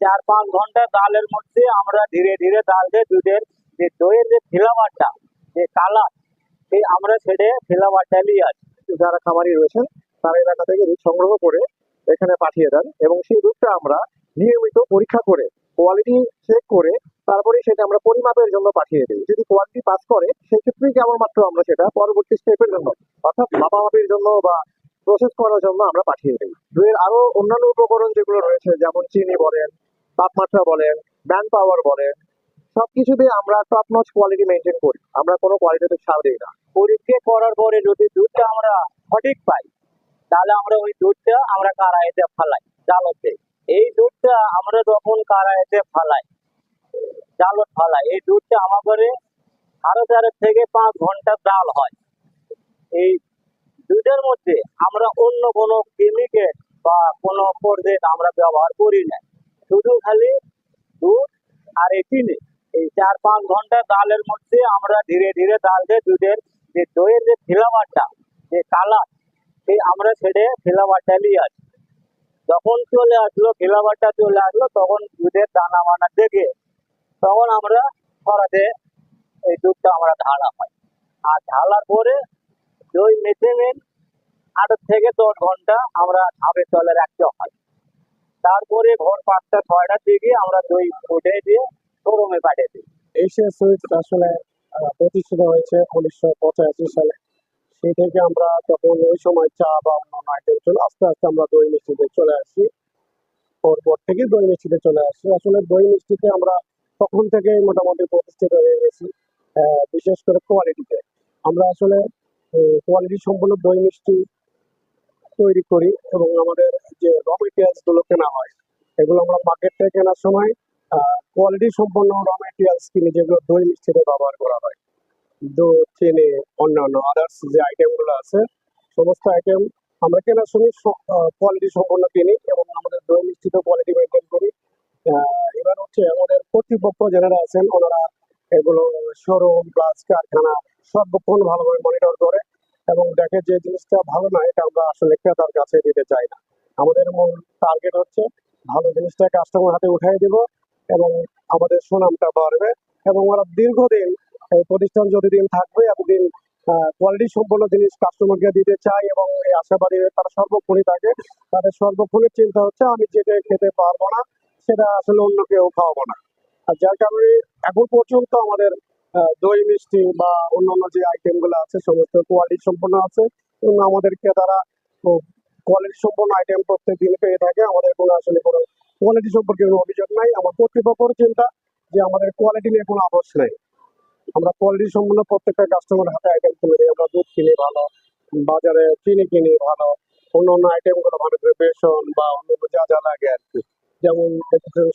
চার পাঁচ ঘণ্টা ডালের মধ্যে আমরা ধীরে ধীরে ডাল দিয়ে দুধের যে দইয়ের যে ফ্লেভারটা যে কালার, সেই আমরা ছেড়ে ফ্লেভারটা নিয়ে আসি। যারা খামারি রয়েছেন, তারা এলাকা থেকে দুধ সংগ্রহ করে এখানে পাঠিয়ে দেন এবং সেই দুধটা আমরা নিয়মিত পরীক্ষা করে কোয়ালিটি চেক করে তারপরে সেটা আমরা পরিমাপের জন্য পাঠিয়ে দিই। যদি কোয়ালিটি পাস করে, সেই ক্ষেত্রেই কেবলমাত্র আমরা সেটা পরবর্তী স্টেপের জন্য, অর্থাৎ মাপামাপির জন্য বা প্রসেস করার জন্য আমরা পাঠিয়ে দিই। দুধের আরও অন্যান্য উপকরণ যেগুলো রয়েছে, যেমন চিনি বলেন তাপমাত্রা বলেন ব্যান্ড পাওয়ার বলেন সবকিছুতে আমরা টপ নচ কোয়ালিটি মেনটেন করি। আমরা কোনো কোয়ালিটিতে ছাড় দিই না। পরীক্ষা করার পরে যদি দুধটা আমরা সঠিক পাই, তাহলে আমরা ওই দুধটা আমরা কারাইতে ফালাই, জালতে। এই দুধটা আমরা যখন কারাইতে ফালাই জালত ফালাই, এই দুধটা আমাদের সাড়ে চার থেকে পাঁচ ঘণ্টা জাল হয়। এই দুধের মধ্যে আমরা অন্য কোনো কেমিক্যাল বা কোনো পর্যেট আমরা ব্যবহার করি না। শুধু খালি দুধ আর চিনি। এই চার পাঁচ ঘণ্টা ডালের মধ্যে আমরা ধীরে ধীরে ডাল দিয়ে দুধের যে দইয়ের যে ফ্লেভারটা যে কালার, সেই আমরা ছেড়ে ফ্লেভারটা নিয়ে আসি। যখন চলে আসলো ফ্লেভারটা চলে আসলো, তখন দুধের দানা মানা দেখে তখন আমরা সরাতে এই দুধটা আমরা ঢালা হয়। আর ঢালার পরে দই মেখে নেন আট থেকে দশ ঘণ্টা আমরা ধাপে তলে রাখতে হয়। তারপরে ভোর পাঁচটা, ছয়টার দিকে আমরা দই উঠে দিয়ে শোরুমে পাঠিয়ে দিই। এশিয়া সুইটস আসলে প্রতিষ্ঠিত হয়েছে উনিশশো পঁচাশি সালে। সেই থেকে আমরা তখন ওই সময় চা বা অন্যান্য আইটেম ছিল আস্তে আস্তে আমরা দই মিষ্টিতে চলে আসি। পর থেকে দই মিষ্টিতে চলে আসি। আসলে দই মিষ্টিতে আমরা তখন থেকে মোটামুটি প্রতিষ্ঠিত হয়ে গেছি বিশেষ করে কোয়ালিটিতে আমরা আসলে কোয়ালিটি সম্পন্ন দই মিষ্টি তৈরি করি এবং আমাদের যে র মেটেরিয়ালসগুলো কেনা হয়, এগুলো আমরা মার্কেট থেকে কেনার সময় কোয়ালিটি সম্পন্ন র মেটেরিয়ালস কিনে, যেগুলো দই মিষ্টিতে ব্যবহার করা হয়। দুধ, চিনি, অন্যান্য আদার্স যে আইটেমগুলো আছে, সমস্ত আইটেম আমরা কেনার সময় কোয়ালিটি সম্পন্ন কিনি এবং আমাদের দই মিষ্টিতে কোয়ালিটি মেনটেন করি। এবার হচ্ছে আমাদের কর্তৃপক্ষ যারা আছেন, ওনারা এগুলো শোরুম প্লাস কারখানা সর্বক্ষণ ভালোভাবে মনিটর করে। এবং দেখে যে জিনিসটা ভালো না, এটা আমরা আসলে ক্রেতার কাছে দিতে চাই না। আমাদের মূল টার্গেট হচ্ছে ভালো জিনিসটা কাস্টমার হাতে উঠাই দিব এবং আমাদের সুনামটা বাড়বে এবং ওরা দীর্ঘদিন এই প্রতিষ্ঠান যতদিন থাকবে, এতদিন কোয়ালিটি সম্পন্ন জিনিস কাস্টমারকে দিতে চাই এবং এই আশাবাদী তারা সর্বক্ষণই থাকে, তাদের সর্বক্ষণের চিন্তা হচ্ছে আমি যেটা খেতে পারব না, সেটা আসলে অন্য কেউ খাওয়াবো না। আর যার কারণে এখন পর্যন্ত আমাদের দই, মিষ্টি বা অন্যান্য যে আইটেমগুলো আছে, সমস্ত কোয়ালিটি সম্পন্ন আছে এবং আমাদের ক্রেতারা কোয়ালিটি সম্পন্ন আইটেম প্রত্যেক দিন পেয়ে থাকে। আমাদের কোনো আসলে কোনো কোয়ালিটি সম্পর্কে কোনো অভিযোগ নাই। আমার কর্তৃপক্ষের চিন্তা যে আমাদের কোয়ালিটি নিয়ে কোনো আপোষ নেই। আমরা কোয়ালিটি সম্পন্ন প্রত্যেকটা কাস্টমার হাতে আইটেম তুলে দিই। আমরা দুধ কিনি ভালো, বাজারে চিনি কিনি ভালো অন্য অন্য আইটেমগুলো ভালো করে বেসন বা অন্য যা যা লাগে আর কি। যেমন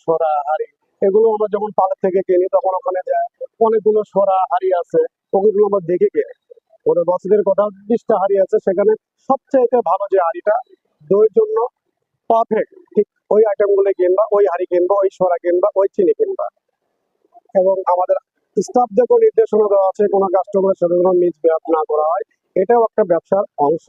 সরা, হাড়ি এগুলো আমরা যখন পালের থেকে কিনি, তখন ওখানে যায় অনেকগুলো সরা হাড়ি আছে, ওগুলো আমরা দেখে কিনি। ওদের বছরের কথা বিশটা হাড়ি আছে, সেখানে সবচাইতে ভালো যে হাড়িটা, দইয়ের জন্য পারফেক্ট ঠিক ওই আইটেমগুলো কিনবা, ওই হাড়ি কিনবা, ওই সরা কিনবা, ওই চিনি কিনবা। এবং আমাদের স্টাফদেরকেও নির্দেশনা দেওয়া আছে, কোনো কাস্টমারের সাথে কোনো মিস না করা হয়, এটাও একটা ব্যবসার অংশ।